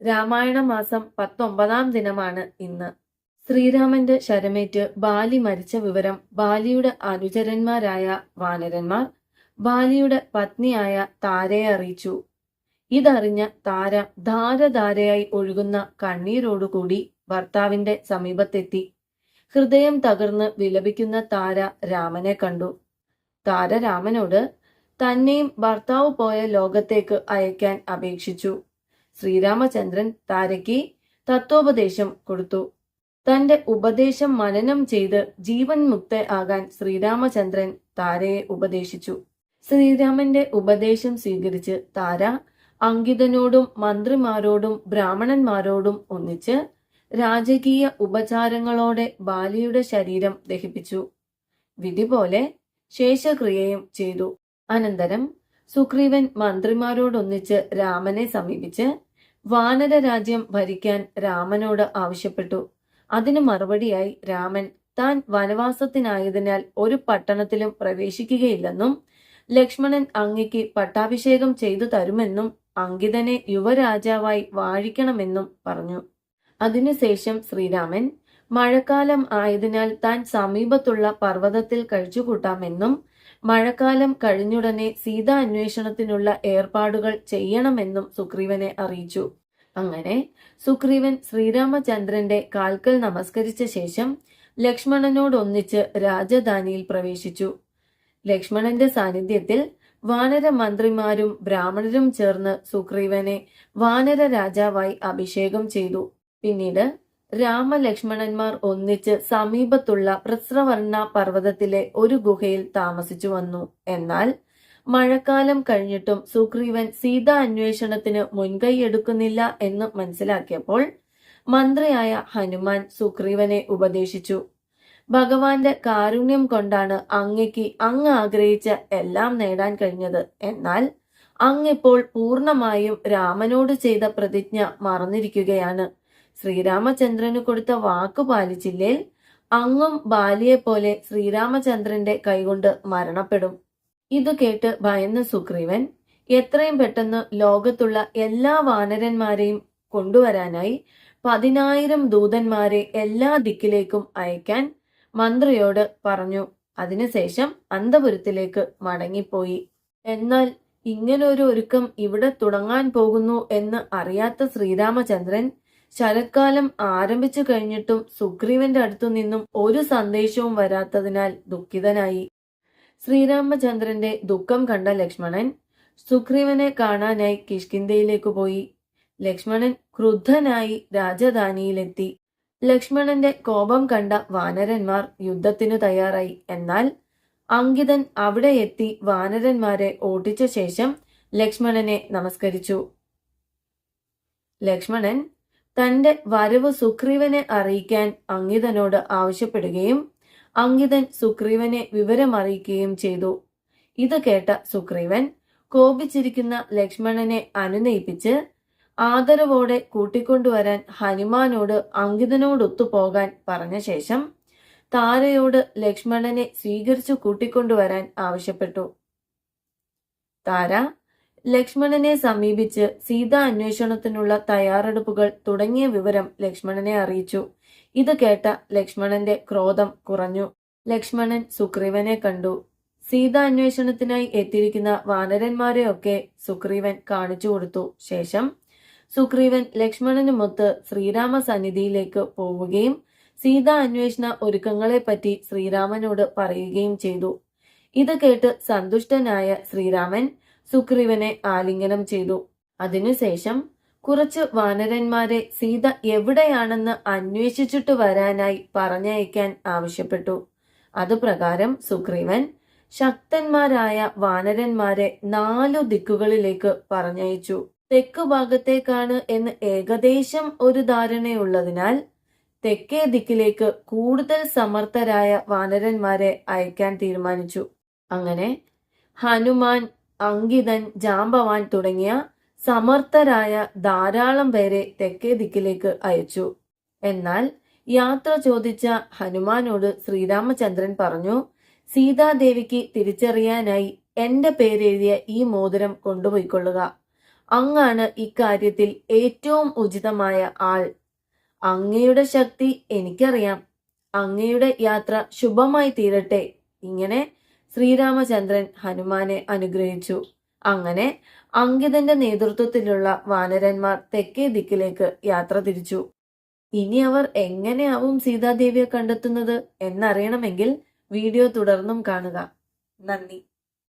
രാമായണ മാസം പത്തൊമ്പതാം ദിനമാണ് ഇന്ന്. ശ്രീരാമന്റെ ശരമേറ്റ് ബാലി മരിച്ച വിവരം ബാലിയുടെ അനുചരന്മാരായ വാനരന്മാർ ബാലിയുടെ പത്നിയായ താരയെ അറിയിച്ചു. ഇതറിഞ്ഞ താര ധാരധാരയായി ഒഴുകുന്ന കണ്ണീരോടുകൂടി ഭർത്താവിന്റെ സമീപത്തെത്തി. ഹൃദയം തകർന്ന് വിലപിക്കുന്ന താര രാമനെ കണ്ടു. താര രാമനോട് തന്നെയും ഭർത്താവ് പോയ ലോകത്തേക്ക് അയക്കാൻ അപേക്ഷിച്ചു. ശ്രീരാമചന്ദ്രൻ താരയ്ക്ക് തത്വോപദേശം കൊടുത്തു. തന്റെ ഉപദേശം മനനം ചെയ്ത് ജീവൻ മുക്ത ആകാൻ ശ്രീരാമചന്ദ്രൻ താരയെ ഉപദേശിച്ചു. ശ്രീരാമന്റെ ഉപദേശം സ്വീകരിച്ച് താര അങ്കിതനോടും മന്ത്രിമാരോടും ബ്രാഹ്മണന്മാരോടും ഒന്നിച്ച് രാജകീയ ഉപചാരങ്ങളോടെ ബാലിയുടെ ശരീരം ദഹിപ്പിച്ചു. വിധി പോലെ ശേഷക്രിയയും ചെയ്തു. അനന്തരം സുഗ്രീവൻ മന്ത്രിമാരോടൊന്നിച്ച് രാമനെ സമീപിച്ച് വാനര രാജ്യം ഭരിക്കാൻ രാമനോട് ആവശ്യപ്പെട്ടു. അതിന് മറുപടിയായി രാമൻ താൻ വനവാസത്തിനായതിനാൽ ഒരു പട്ടണത്തിലും പ്രവേശിക്കുകയില്ലെന്നും ലക്ഷ്മണൻ അങ്ങയ്ക്ക് പട്ടാഭിഷേകം ചെയ്തു തരുമെന്നും അങ്കിതനെ യുവരാജാവായി വാഴിക്കണമെന്നും പറഞ്ഞു. അതിനുശേഷം ശ്രീരാമൻ മഴക്കാലം ആയതിനാൽ താൻ സമീപത്തുള്ള പർവതത്തിൽ കഴിച്ചുകൂട്ടാമെന്നും മഴക്കാലം കഴിഞ്ഞുടനെ സീതാ അന്വേഷണത്തിനുള്ള ഏർപ്പാടുകൾ ചെയ്യണമെന്നും സുഗ്രീവനെ അറിയിച്ചു. അങ്ങനെ സുഗ്രീവൻ ശ്രീരാമചന്ദ്രന്റെ കാൽക്കൽ നമസ്കരിച്ച ശേഷം ലക്ഷ്മണനോടൊന്നിച്ച് രാജധാനിയിൽ പ്രവേശിച്ചു. ലക്ഷ്മണന്റെ സാന്നിധ്യത്തിൽ വാനര മന്ത്രിമാരും ബ്രാഹ്മണരും ചേർന്ന് സുഗ്രീവനെ വാനര രാജാവായി അഭിഷേകം ചെയ്തു. പിന്നീട് രാമലക്ഷ്മണന്മാർ ഒന്നിച്ച് സമീപത്തുള്ള പ്രസ്രവർണ പർവതത്തിലെ ഒരു ഗുഹയിൽ താമസിച്ചു വന്നു. എന്നാൽ മഴക്കാലം കഴിഞ്ഞിട്ടും സുഗ്രീവൻ സീത അന്വേഷണത്തിന് മുൻകൈ എടുക്കുന്നില്ല എന്ന് മനസ്സിലാക്കിയപ്പോൾ മന്ത്രിയായ ഹനുമാൻ സുഗ്രീവനെ ഉപദേശിച്ചു. ഭഗവാന്റെ കാരുണ്യം കൊണ്ടാണ് അങ്ങയ്ക്ക് അങ്ങ് ആഗ്രഹിച്ച എല്ലാം നേടാൻ കഴിഞ്ഞത്. എന്നാൽ അങ്ങിപ്പോൾ പൂർണമായും രാമനോട് ചെയ്ത പ്രതിജ്ഞ മറന്നിരിക്കുകയാണ്. ശ്രീരാമചന്ദ്രന് കൊടുത്ത വാക്കു പാലിച്ചില്ലേൽ അങ്ങും ബാലിയെ പോലെ ശ്രീരാമചന്ദ്രന്റെ കൈകൊണ്ട് മരണപ്പെടും. ഇത് കേട്ട് ഭയന്ന സുഗ്രീവൻ എത്രയും പെട്ടെന്ന് ലോകത്തുള്ള എല്ലാ വാനരന്മാരെയും കൊണ്ടുവരാനായി പതിനായിരം ദൂതന്മാരെ എല്ലാ ദിക്കിലേക്കും അയക്കാൻ മന്ത്രിയോട് പറഞ്ഞു. അതിനുശേഷം അന്തപുരത്തിലേക്ക് മടങ്ങിപ്പോയി. എന്നാൽ ഇങ്ങനൊരു ഒരുക്കം ഇവിടെ തുടങ്ങാൻ പോകുന്നു എന്ന് അറിയാത്ത ശ്രീരാമചന്ദ്രൻ ശരത്കാലം ആരംഭിച്ചു കഴിഞ്ഞിട്ടും സുഗ്രീവന്റെ അടുത്തു നിന്നും ഒരു സന്ദേശവും വരാത്തതിനാൽ ദുഃഖിതനായി. ശ്രീരാമചന്ദ്രന്റെ ദുഃഖം കണ്ട ലക്ഷ്മണൻ സുഗ്രീവനെ കാണാനായി കിഷ്കിന്ധയിലേക്ക് പോയി. ലക്ഷ്മണൻ ക്രുദ്ധനായി രാജധാനിയിലെത്തി. ലക്ഷ്മണന്റെ കോപം കണ്ട വാനരന്മാർ യുദ്ധത്തിനു തയ്യാറായി. എന്നാൽ അങ്കിതൻ അവിടെ എത്തി വാനരന്മാരെ ഓടിച്ച ശേഷം ലക്ഷ്മണനെ നമസ്കരിച്ചു. ലക്ഷ്മണൻ തന്റെ വരവ് സുഗ്രീവനെ അറിയിക്കാൻ അങ്കിതനോട് ആവശ്യപ്പെടുകയും അങ്കിതൻ സുഗ്രീവനെ വിവരമറിയിക്കുകയും ചെയ്തു. ഇത് കേട്ട സുഗ്രീവൻ കോപിച്ചിരിക്കുന്ന ലക്ഷ്മണനെ അനുനയിപ്പിച്ച് ആദരവോടെ കൂട്ടിക്കൊണ്ടുവരാൻ ഹനുമാനോട് അങ്കിതനോടൊത്തു പോകാൻ പറഞ്ഞ ശേഷം താരയോട് ലക്ഷ്മണനെ സ്വീകരിച്ചു കൂട്ടിക്കൊണ്ടുവരാൻ ആവശ്യപ്പെട്ടു. താര ലക്ഷ്മണനെ സമീപിച്ച് സീതാ അന്വേഷണത്തിനുള്ള തയ്യാറെടുപ്പുകൾ തുടങ്ങിയ വിവരം ലക്ഷ്മണനെ അറിയിച്ചു. ഇത് കേട്ട ലക്ഷ്മണന്റെ ക്രോധം കുറഞ്ഞു. ലക്ഷ്മണൻ സുഗ്രീവനെ കണ്ടു. സീത അന്വേഷണത്തിനായി എത്തിയിരിക്കുന്ന വാനരന്മാരെയൊക്കെ സുഗ്രീവൻ കാണിച്ചു കൊടുത്തു. ശേഷം സുഗ്രീവൻ ലക്ഷ്മണനുമൊത്ത് ശ്രീരാമ സന്നിധിയിലേക്ക് പോവുകയും സീതാ അന്വേഷണ ഒരുക്കങ്ങളെപ്പറ്റി ശ്രീരാമനോട് പറയുകയും ചെയ്തു. ഇത് കേട്ട് സന്തുഷ്ടനായ ശ്രീരാമൻ സുഗ്രീവനെ ആലിംഗനം ചെയ്തു. അതിനുശേഷം കുറച്ച് വാനരന്മാരെ സീത എവിടെയാണെന്ന് അന്വേഷിച്ചിട്ട് വരാനായി പറഞ്ഞയക്കാൻ ആവശ്യപ്പെട്ടു. അതുപ്രകാരം സുഗ്രീവൻ ശക്തന്മാരായ വാനരന്മാരെ നാലു ദിക്കുകളിലേക്ക് പറഞ്ഞയച്ചു. തെക്ക് ഭാഗത്തേക്കാണ് എന്ന് ഏകദേശം ഒരു ധാരണയുള്ളതിനാൽ തെക്കേ ദിക്കിലേക്ക് കൂടുതൽ സമർത്ഥരായ വാനരന്മാരെ അയക്കാൻ തീരുമാനിച്ചു. അങ്ങനെ ഹനുമാൻ അങ്കിതൻ ജാമ്പവാൻ തുടങ്ങിയ സമർത്ഥരായ ധാരാളം പേരെ തെക്കേ ദിക്കിലേക്ക് അയച്ചു. എന്നാൽ യാത്ര ചോദിച്ച ഹനുമാനോട് ശ്രീരാമചന്ദ്രൻ പറഞ്ഞു സീതാദേവിക്ക് തിരിച്ചറിയാനായി എന്റെ പേരെഴുതിയ ഈ മോതിരം കൊണ്ടുപോയിക്കൊള്ളുക. അങ്ങാണ് ഇക്കാര്യത്തിൽ ഏറ്റവും ഉചിതമായ ആൾ. അങ്ങയുടെ ശക്തി എനിക്കറിയാം. അങ്ങയുടെ യാത്ര ശുഭമായി തീരട്ടെ. ഇങ്ങനെ ശ്രീരാമചന്ദ്രൻ ഹനുമാനെ അനുഗ്രഹിച്ചു. അങ്ങനെ അങ്കിതന്റെ നേതൃത്വത്തിലുള്ള വാനരന്മാർ തെക്കേ ദിക്കിലേക്ക് യാത്ര തിരിച്ചു. ഇനി അവർ എങ്ങനെയാവും സീതാദേവിയെ കണ്ടെത്തുന്നത് എന്നറിയണമെങ്കിൽ വീഡിയോ തുടർന്നും കാണുക. നന്ദി.